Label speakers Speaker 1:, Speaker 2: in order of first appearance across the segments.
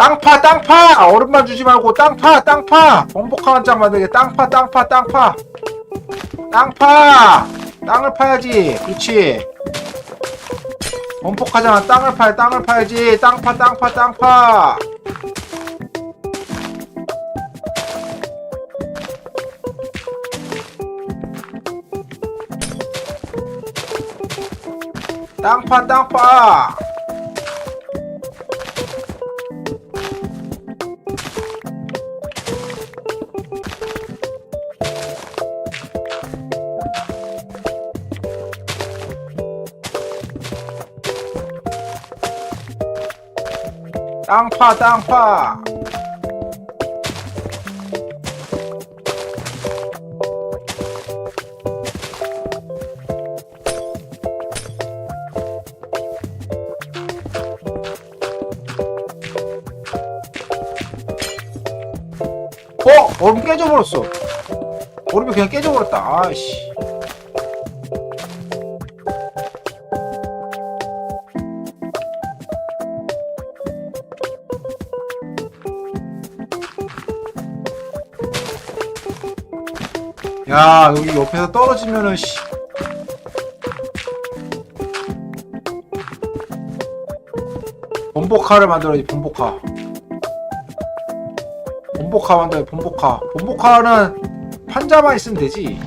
Speaker 1: 땅파 땅파! 얼음만 주지 말고 땅파 땅파! 범복화 한장 만들게 땅파 땅파 땅파! 땅파! 땅을 파야지 그렇지 범복하잖아. 땅을 파야 땅을 파야지. 땅파 땅파 땅파! 땅파 땅파 땅파 땅파. 어? 얼음 깨져버렸어. 얼음이 그냥 깨져버렸다. 아이씨 야 여기 옆에서 떨어지면은 씨. 본복화를 만들어야지 본복화. 본복화 만들어 본복화. 본복화는 판자만 있으면 되지.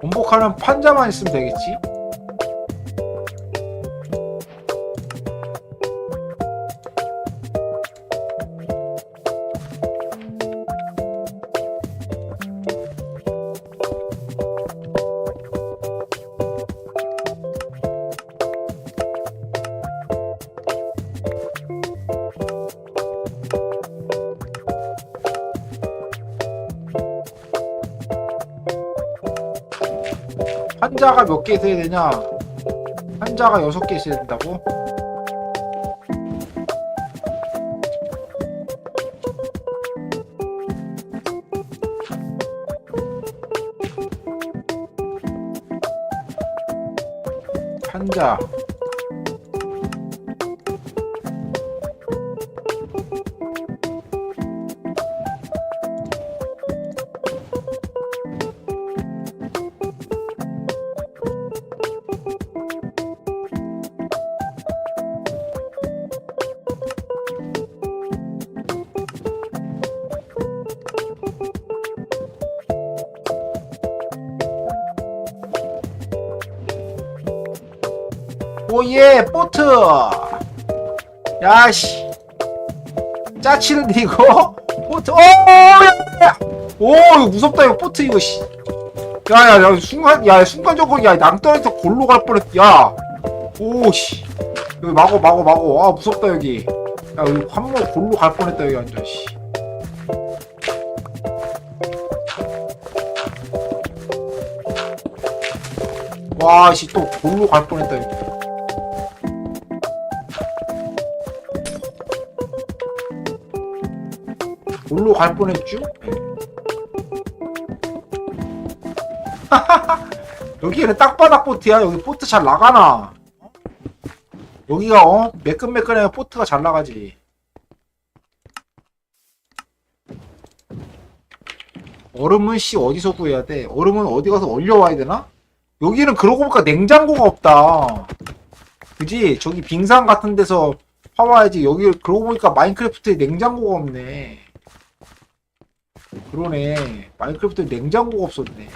Speaker 1: 본복화는 판자만 있으면 되겠지 한자가 몇 개 있어야 되냐? 한자가 여섯 개 있어야 된다고? 한자 야씨. 짜치는데 이거? 보트 오오 이거 무섭다 이거 보트 이거 씨. 야야 야, 순간 야 순간적으로 야 낭떠러지서 골로 갈 뻔했 야 오씨. 여기 마고 마고 마고 아 무섭다 여기. 야 여기 한번 골로 갈 뻔했다 여기 완전 씨. 와, 씨, 또 골로 갈 뻔했다, 여기. 골로 갈 뻔했죠? 여기는 딱바닥 보트야. 여기 보트 잘 나가나? 여기가 어 매끈매끈해 보트가 잘 나가지. 얼음은 씨 어디서 구해야 돼? 얼음은 어디 가서 얼려와야 되나? 여기는 그러고 보니까 냉장고가 없다. 그지? 저기 빙상 같은 데서 파와야지. 여기 그러고 보니까 마인크래프트에 냉장고가 없네. 그러네. 마인크래프트에 냉장고가 없었네.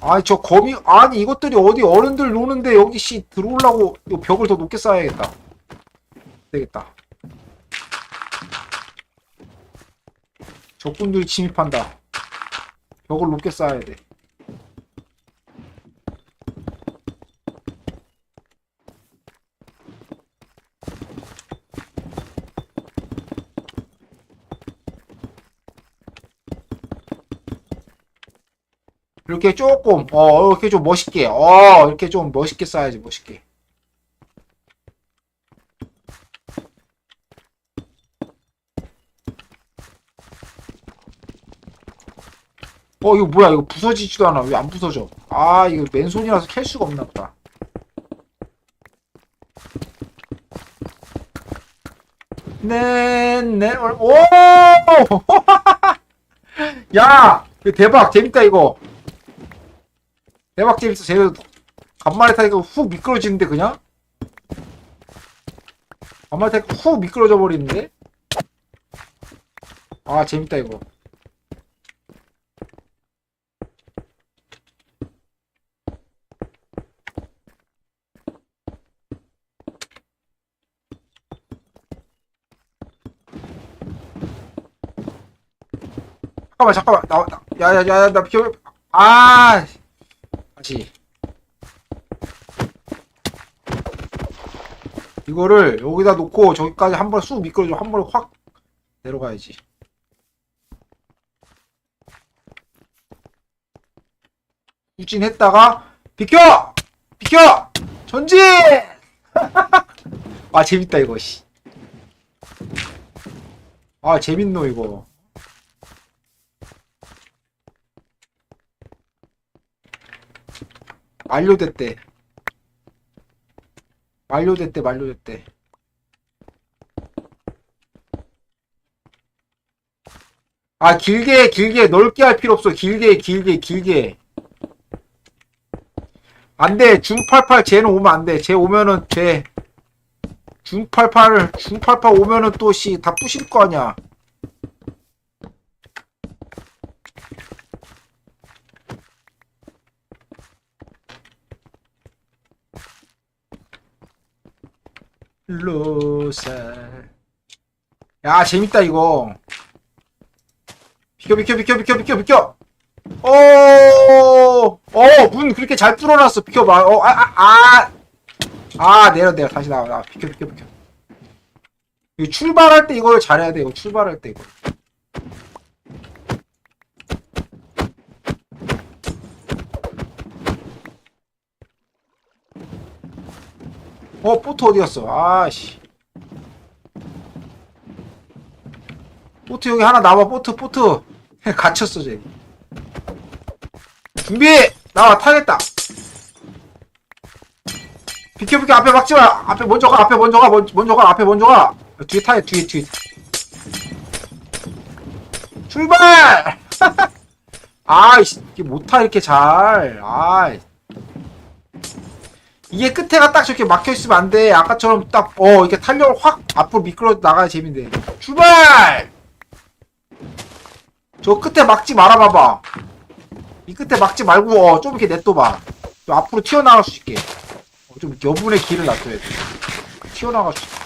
Speaker 1: 아니 저 거미 아니 이것들이 어디 어른들 노는데 여기 씨 들어오려고 이 벽을 더 높게 쌓아야겠다. 되겠다. 적군들이 침입한다. 벽을 높게 쌓아야 돼. 이렇게 조금 어 이렇게 좀 멋있게 어 이렇게 좀 멋있게 써야지 멋있게. 어 이거 뭐야? 이거 부서지지도 않아. 왜 안 부서져? 아 이거 맨손이라서 캘 수가 없나 보다. 네, 네네 오! 야! 대박. 재밌다 이거. 대박 재밌어 쟤 간만에 타니까 훅 미끄러지는데 그냥? 간만에 타니까 훅 미끄러져 버리는데? 아 재밌다 이거. 잠깐만 잠깐만. 나 야야야야 나 비켜. 아 다시 이거를 여기다 놓고 저기까지 한 번 쑥 미끄러져 한 번에 확 내려가야지. 후진했다가 비켜! 비켜! 전진! 아 재밌다 이거 씨. 아 재밌노 이거 완료됐대. 완료됐대, 완료됐대. 아, 길게, 길게, 넓게 할 필요 없어. 길게, 길게, 길게. 안 돼. 중88 쟤는 오면 안 돼. 쟤 오면은 쟤. 중88을, 중88 오면은 또 씨, 다 부실 거 아니야. 로살. 야, 재밌다, 이거. 비켜, 비켜, 비켜, 비켜, 비켜, 비켜! 오, 어, 문 그렇게 잘 뚫어놨어. 비켜봐. 어, 아, 아, 아. 아, 내려, 내려. 다시 나와, 나와. 비켜, 비켜, 비켜. 이 출발할 때 이걸 잘해야 돼. 이거 출발할 때 이거. 어, 보트 어디 갔어? 아씨. 보트 여기 하나 나와. 보트, 보트. 갇혔어, 쟤. 준비! 나와, 타겠다. 비켜, 비켜, 앞에 막지 마. 앞에 먼저 가, 앞에 먼저 가, 먼- 먼저 가, 앞에 먼저 가. 뒤에 타야, 뒤에, 뒤에. 출발! 아이씨, 이게 못타, 이렇게 잘. 아이. 이게 끝에가 딱 저렇게 막혀 있으면 안 돼. 아까처럼 딱, 어, 이렇게 탄력을 확 앞으로 미끄러 나가야 재밌는데. 출발! 저 끝에 막지 말아봐봐. 이 끝에 막지 말고, 어, 좀 이렇게 냅둬봐. 좀 앞으로 튀어나갈 수 있게. 어, 좀 여분의 길을 놔둬야 돼. 튀어나갈 수 있게.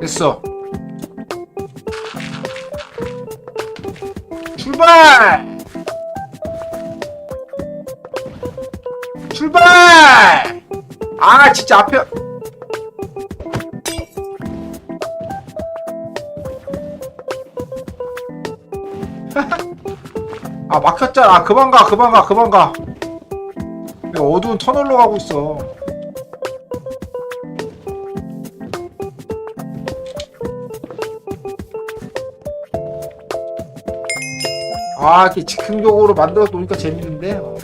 Speaker 1: 됐어. 출발! 출발! 아, 진짜 앞에. 아, 막혔잖아. 아, 그만 가, 그만 가, 그만 가. 어두운 터널로 가고 있어. 아, 이렇게 즉흥적으로 만들어서 노니까 재밌는데. 어.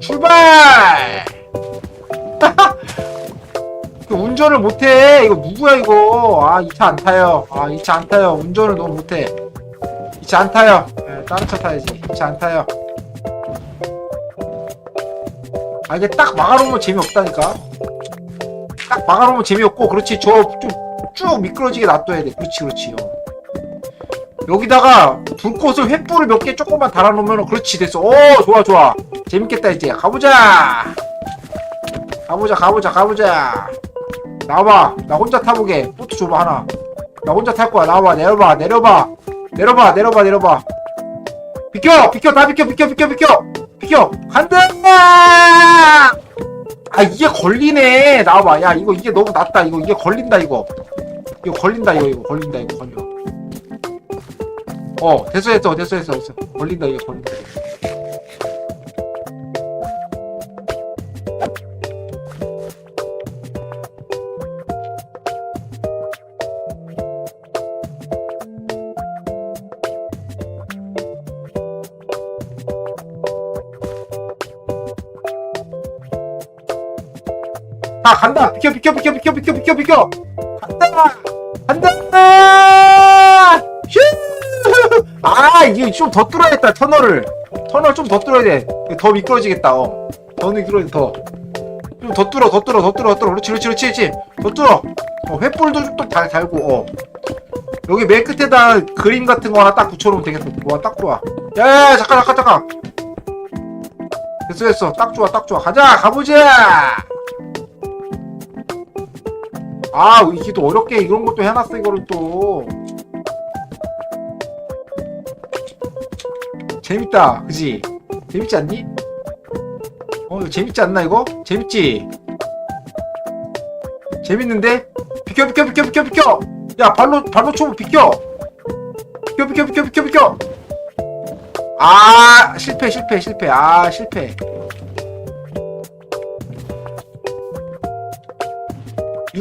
Speaker 1: 출발! 그 운전을 못해. 이거 누구야, 이거. 아, 이 차 안 타요. 아, 이 차 안 타요. 운전을 너무 못해. 이 차 안 타요. 예, 다른 차 타야지. 이 차 안 타요. 아 이게 딱 막아놓으면 재미없다니까. 딱 막아놓으면 재미없고 그렇지 저 좀 쭉 미끄러지게 놔둬야 돼. 그렇지 그렇지. 어. 여기다가 불꽃을 횃불을 몇 개 조금만 달아놓으면 그렇지 됐어. 오 좋아 좋아. 재밌겠다 이제. 가보자. 가보자 가보자 가보자. 나와봐. 나 혼자 타보게. 보트 줘봐 하나. 나 혼자 탈 거야. 나와봐. 내려봐. 내려봐. 내려봐. 내려봐. 내려봐. 비켜! 비켜! 다 비켜! 비켜! 비켜! 비켜 비켜. 간다! 아 이게 걸리네. 나와봐. 야 이거 이게 너무 낫다. 이거 이게 걸린다 이거. 이거 걸린다 이거 이거 걸린다 이거 걸려. 어 됐어 됐어 됐어 됐어 됐어. 걸린다 이게 걸린다 아 간다. 비켜 비켜 비켜 비켜 비켜 비켜 비켜 간다. 간다. 휴! 아 이게 좀 더 뚫어야 겠다 터널을. 터널 좀 더 뚫어야 돼더 미끄러지겠다 어. 더 미끄러져 더좀 더 뚫어 더 뚫어 더 뚫어 더 뚫어. 그렇지 그렇지 그렇지 그렇지. 더 뚫어. 어, 횃불도 좀또 달, 달고 어. 여기 맨 끝에다 그림 같은 거 하나 딱 붙여놓으면 되겠어. 좋아 딱 좋아. 야야야 잠깐 잠깐 잠깐. 됐어 됐어. 딱 좋아 딱 좋아. 가자 가보자 아 이게 또 어렵게 이런 것도 해놨어 이거를 또 재밌다 그지 재밌지 않니? 어 이거 재밌지 않나 이거? 재밌지? 재밌는데? 비켜 비켜 비켜 비켜 비켜 야 발로 발로 초보 비켜 비켜 비켜 비켜 비켜 비켜 아 실패 실패 실패 아 실패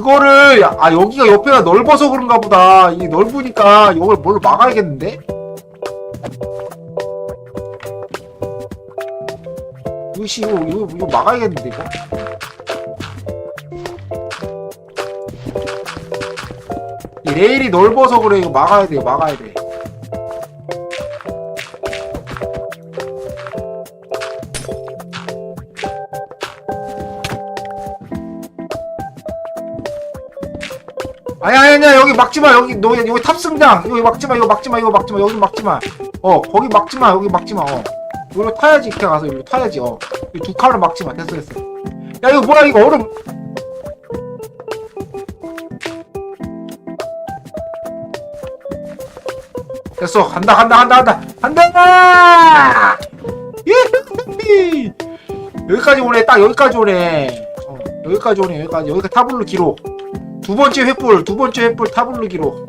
Speaker 1: 이거를 아 여기가 옆에가 넓어서 그런가 보다 이게 넓으니까 이걸 뭘로 막아야겠는데? 이거 씨 이거 이거, 이거 막아야겠는데 이거? 이 레일이 넓어서 그래 이거 막아야 돼 막아야 돼 아니 아니 아니 여기 막지마. 여기 너 여기 탑승장. 여기 막지마 이거 막지마 이거 막지마 여기 막지마. 어 거기 막지마 여기 막지마. 어. 여기로 타야지 이렇게 가서 여기로 타야지. 어두 칼로 막지마. 됐어 됐어. 야 이거 뭐야 이거 얼음. 됐어. 간다 간다 간다 간다. 간다. 여기까지 오네. 딱 여기까지 오네. 어, 여기까지 오네. 여기까지. 여기가 타블로 기록 두 번째 횃불, 두 번째 횃불 타블르기로.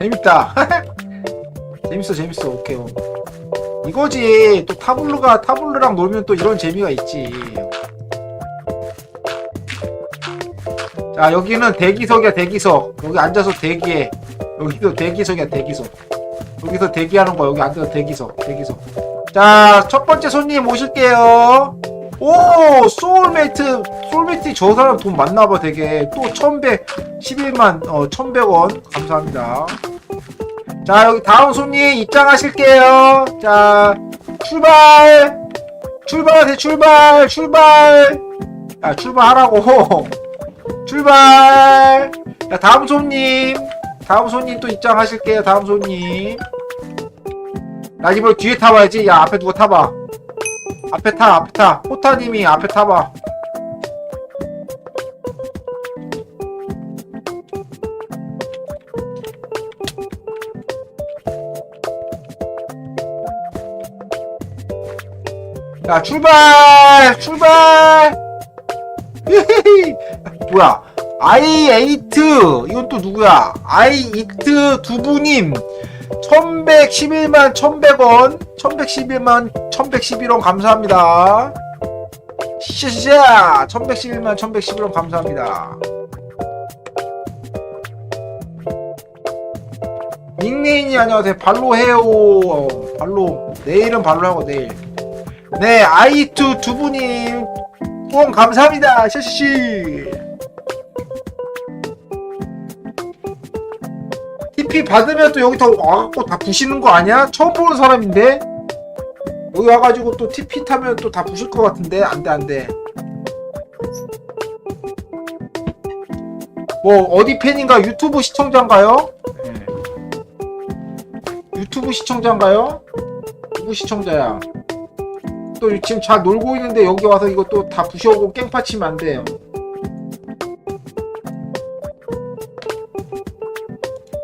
Speaker 1: 재밌다. 재밌어, 재밌어. 오케이. 어. 이거지. 또 타블루가 타블루랑 놀면 또 이런 재미가 있지. 자 여기는 대기석이야 대기석. 여기 앉아서 대기해. 여기도 대기석이야 대기석. 여기서 대기하는 거야. 여기 앉아서 대기석 대기석. 자 첫 번째 손님 모실게요. 오 소울메이트 소울메이트 저 사람 돈 많나봐 되게. 또 1111만 어 1100원. 감사합니다. 자 여기 다음 손님 입장하실게요. 자 출발! 출발하세요 출발! 출발! 야 출발하라고 출발! 자, 다음 손님. 다음 손님 또 입장하실게요. 다음 손님. 나 이번에 뒤에 타봐야지. 야, 앞에 누가 타봐. 앞에 타, 앞에 타. 호타님이 앞에 타봐. 자, 출발! 출발! 뭐야? 아이에이트. 이건 또 누구야? 아이이트 두부님. 1111만 1100원 1111만 1111원 감사합니다. 샤샤. 1111만 1111원 감사합니다. 닉네임이 안녕하세요. 발로 해요. 어, 발로 내일은 발로 하고 내일. 네 아이투 두부님. 후원 감사합니다. 샤시 TP 받으면 또 여기 다 와갖고 다 부시는 거 아니야? 처음 보는 사람인데 여기 와가지고 또 TP 타면 또 다 부실 것 같은데 안돼 안돼 뭐 어디 팬인가 유튜브 시청자인가요? 네. 유튜브 시청자인가요? 누구 시청자야? 또 지금 잘 놀고 있는데 여기 와서 이거 또 다 부셔오고 깽파 치면 안 돼요.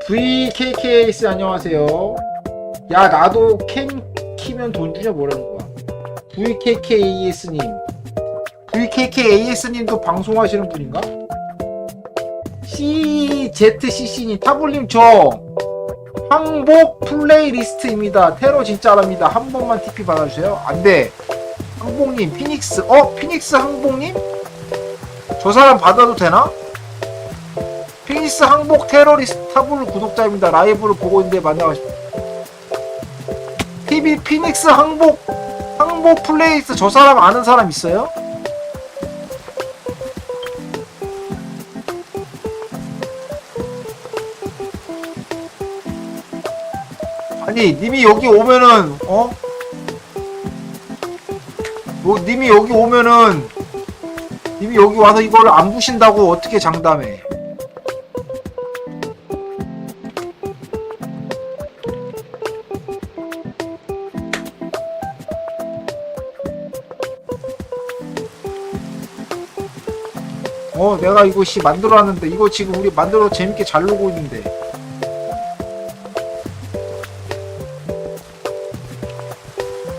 Speaker 1: VKKS 안녕하세요. 야 나도 캔 키면 돈 주냐 뭐라는 거야 VKKAS님 VKKAS님도 방송하시는 분인가? CZCC님 타블님 저 항복 플레이리스트입니다 테러 진짜랍니다 한 번만 TP 받아주세요 안 돼 항복님 피닉스 어? 피닉스 항복님? 저 사람 받아도 되나? 피닉스 항복 테러리스트 타블 구독자입니다 라이브를 보고 있는데 싶 TV 피닉스 항복 항복 플레이리스트 저 사람 아는 사람 있어요? 아니 님이 여기 오면은 어? 뭐 님이 여기 오면은 님이 여기 와서 이걸 안 부신다고 어떻게 장담해 내가 이거 씨 만들어 놨는데 이거 지금 우리 만들어 재밌게 잘 놀고 있는데.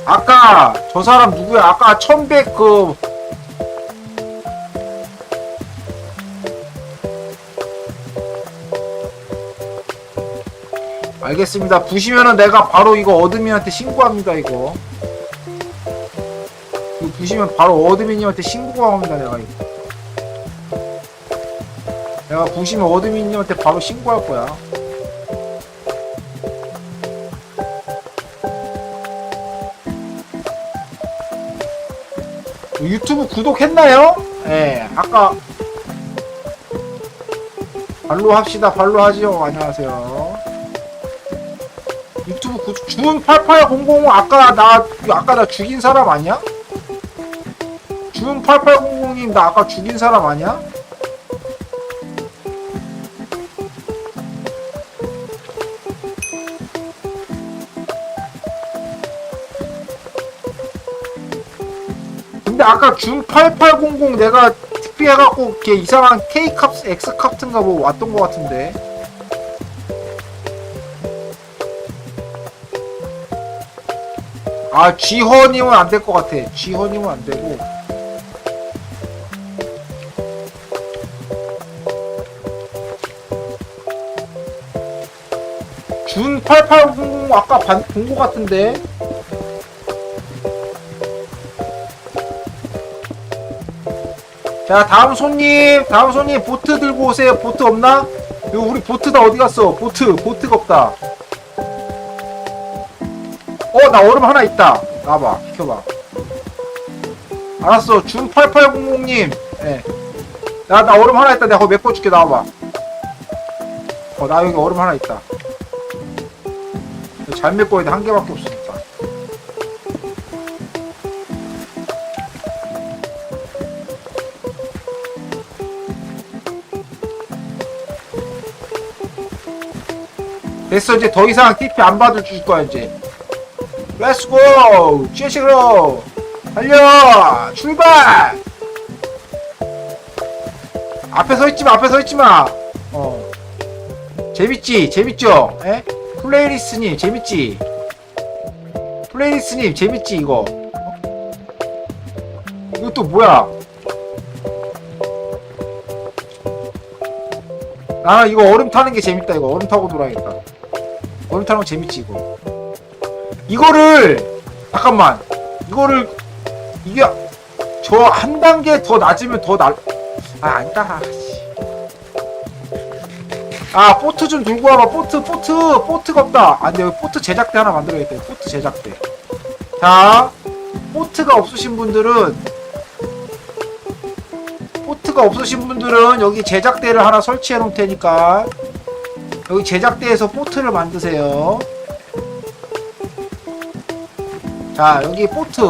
Speaker 1: 아까 저 사람 누구야? 아까 1100 그 알겠습니다. 부시면은 내가 바로 이거 어드민한테 신고합니다 이거. 이거 부시면 바로 어드민님한테 신고가 옵니다 내가 이거 내가 부시면 어드민님한테 바로 신고할 거야. 유튜브 구독했나요? 예, 아까 발로 합시다. 발로 하지요. 안녕하세요. 유튜브 구독 준8800 아까 나 아까 나 죽인 사람 아니야? 준 8800님 나 아까 죽인 사람 아니야? 아까 준 8800 내가 특비해갖고 걔 이상한 K 값, X 값인가 뭐 왔던 것 같은데. 아, G허님은 안 될 것 같아. G허님은 안 되고. 준 8800 아까 본 것 같은데. 자 다음 손님 다음 손님 보트 들고 오세요. 보트 없나? 이거 우리 보트 다 어디 갔어? 보트 보트가 없다. 어 나 얼음 하나 있다. 나와봐 비켜봐. 알았어 준 8800님. 예. 나, 나 얼음 하나 있다. 내가 거기 메꿔줄게. 나와봐. 어 나 여기 얼음 하나 있다. 잘 메꿔야 돼. 한 개밖에 없으 됐어 이제 더 이상 TP 안 받을 줄 거야 이제. 렛츠고 찌식으로! 달려! 출발! 앞에 서 있지마 앞에 서 있지마. 어. 재밌지? 재밌죠? 에? 플레이리스님 재밌지? 플레이리스님 재밌지 이거? 또 뭐야? 아 이거 얼음 타는 게 재밌다 이거. 얼음 타고 돌아야겠다 얼음 타는 거 재밌지 이거. 이거를 잠깐만. 이거를 이게 저 한 단계 더 낮으면 더 날 아 아니다. 씨. 아 포트 좀 들고 와봐. 포트 포트 포트가 없다. 안돼 여기 포트 제작대 하나 만들어야겠다 포트 제작대. 자 포트가 없으신 분들은 포트가 없으신 분들은 여기 제작대를 하나 설치해 놓을 테니까 여기 제작대에서 포트를 만드세요. 자 여기 포트.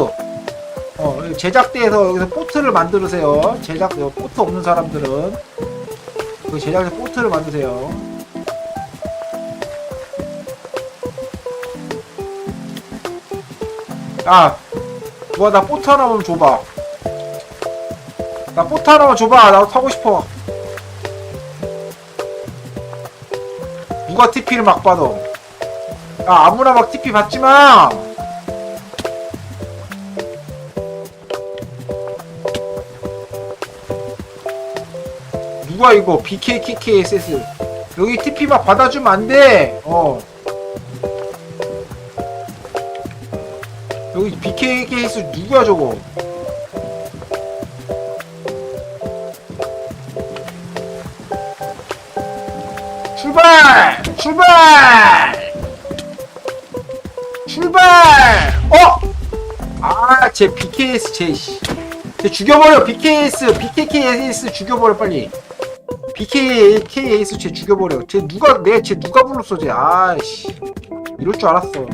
Speaker 1: 어 제작대에서 여기서 포트를 만들으세요. 제작 어, 포트 없는 사람들은. 여기 제작대 포트를 만드세요. 야 누가 나 포트 하나만 줘봐. 나 포트 하나만 줘봐. 나도 타고 싶어 누가 TP를 막 받아 아무나 막 TP 받지마! 누가 이거 BKKKSS 여기 TP 막 받아주면 안돼! 어. 여기 BKKS 누구야 저거? 출발! 출발! 출발! 어? 아, 제 BKS 제 씨. 쟤 죽여버려 BKS BKKS 죽여버려 빨리. BKKS 쟤 죽여버려. 쟤 누가 내쟤 누가 불렀어 쟤? 아이씨. 이럴 줄 알았어